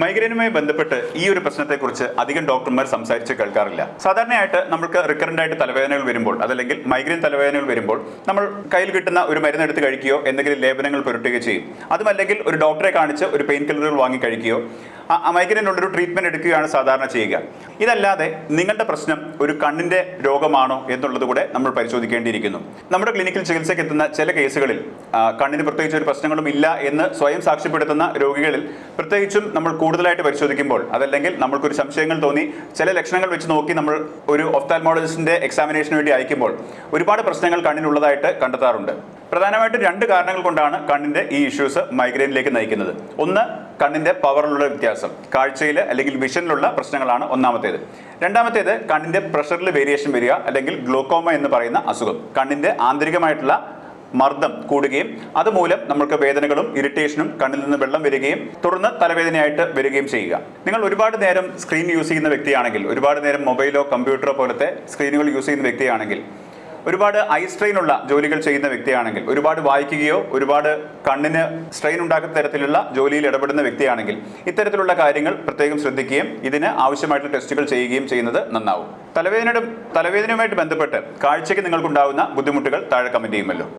മൈഗ്രെയിനുമായി ബന്ധപ്പെട്ട് ഈ ഒരു പ്രശ്നത്തെക്കുറിച്ച് അധികം ഡോക്ടർമാർ സംസാരിച്ച് കേൾക്കാറില്ല. സാധാരണയായിട്ട് നമുക്ക് റിക്കറന്റ് ആയിട്ട് തലവേദനകൾ വരുമ്പോൾ അതല്ലെങ്കിൽ മൈഗ്രെയിൻ തലവേദനകൾ വരുമ്പോൾ നമ്മൾ കയ്യിൽ കിട്ടുന്ന ഒരു മരുന്ന് എടുത്ത് കഴിക്കുകയോ എന്തെങ്കിലും ലേപനങ്ങൾ പുരട്ടുകയോ ചെയ്യും. അതുമല്ലെങ്കിൽ ഒരു ഡോക്ടറെ കാണിച്ച് ഒരു പെയിൻ കില്ലറുകൾ വാങ്ങി കഴിക്കുകയോ മൈഗ്രെയിനുള്ളൊരു ട്രീറ്റ്മെന്റ് എടുക്കുകയാണ് സാധാരണ ചെയ്യുക. ഇതല്ലാതെ നിങ്ങളുടെ പ്രശ്നം ഒരു കണ്ണിന്റെ രോഗമാണോ എന്നുള്ളത് കൂടെ നമ്മൾ പരിശോധിക്കേണ്ടിയിരിക്കുന്നു. നമ്മുടെ ക്ലിനിക്കിൽ ചികിത്സയ്ക്ക് എത്തുന്ന ചില കേസുകളിൽ കണ്ണിന് പ്രത്യേകിച്ച് ഒരു പ്രശ്നങ്ങളും ഇല്ല എന്ന് സ്വയം സാക്ഷ്യപ്പെടുത്തുന്ന രോഗികളിൽ പ്രത്യേകിച്ചും നമ്മൾ കൂടുതലായിട്ട് പരിശോധിക്കുമ്പോൾ അതല്ലെങ്കിൽ നമ്മൾക്കൊരു സംശയങ്ങൾ തോന്നി ചില ലക്ഷണങ്ങൾ വെച്ച് നോക്കി നമ്മൾ ഒരു ഒഫ്താൽമോളജിസ്റ്റിന്റെ എക്സാമിനേഷന് വേണ്ടി അയക്കുമ്പോൾ ഒരുപാട് പ്രശ്നങ്ങൾ കണ്ണിനുള്ളതായിട്ട് കണ്ടെത്താറുണ്ട്. പ്രധാനമായിട്ടും രണ്ട് കാരണങ്ങൾ കൊണ്ടാണ് കണ്ണിന്റെ ഈ ഇഷ്യൂസ് മൈഗ്രെയിനിലേക്ക് നയിക്കുന്നത്. ഒന്ന് കണ്ണിന്റെ പവറിലുള്ള വ്യത്യാസം. കാഴ്ചയിൽ അല്ലെങ്കിൽ വിഷനിലുള്ള പ്രശ്നങ്ങളാണ് ഒന്നാമത്തേത്. രണ്ടാമത്തേത് കണ്ണിന്റെ പ്രഷറിൽ വേരിയേഷൻ വരിക അല്ലെങ്കിൽ ഗ്ലോക്കോമ എന്ന് പറയുന്ന അസുഖം. കണ്ണിന്റെ ആന്തരികമായിട്ടുള്ള മർദ്ദം കൂടുകയും അതുമൂലം നമ്മൾക്ക് വേദനകളും ഇറിറ്റേഷനും കണ്ണിൽ നിന്ന് വെള്ളം വരികയും തുടർന്ന് തലവേദനയായിട്ട് വരികയും ചെയ്യുക. നിങ്ങൾ ഒരുപാട് നേരം സ്ക്രീൻ യൂസ് ചെയ്യുന്ന വ്യക്തിയാണെങ്കിൽ ഒരുപാട് നേരം മൊബൈലോ കമ്പ്യൂട്ടറോ പോലത്തെ സ്ക്രീനുകൾ യൂസ് ചെയ്യുന്ന വ്യക്തിയാണെങ്കിൽ ഒരുപാട് ഐ സ്ട്രെയിൻ ഉള്ള ജോലികൾ ചെയ്യുന്ന വ്യക്തിയാണെങ്കിൽ ഒരുപാട് വായിക്കുകയോ ഒരുപാട് കണ്ണിന് സ്ട്രെയിൻ ഉണ്ടാക്കുന്ന തരത്തിലുള്ള ജോലിയിൽ ഇടപെടുന്ന വ്യക്തിയാണെങ്കിൽ ഇത്തരത്തിലുള്ള കാര്യങ്ങൾ പ്രത്യേകം ശ്രദ്ധിക്കുകയും ഇതിന് ആവശ്യമായിട്ടുള്ള ടെസ്റ്റുകൾ ചെയ്യുകയും ചെയ്യുന്നത് നന്നാവും. തലവേദനയുടെ തലവേദനയുമായിട്ട് ബന്ധപ്പെട്ട് കാഴ്ചയ്ക്ക് നിങ്ങൾക്കുണ്ടാകുന്ന ബുദ്ധിമുട്ടുകൾ താഴെ കമന്റ് ചെയ്യുമല്ലോ.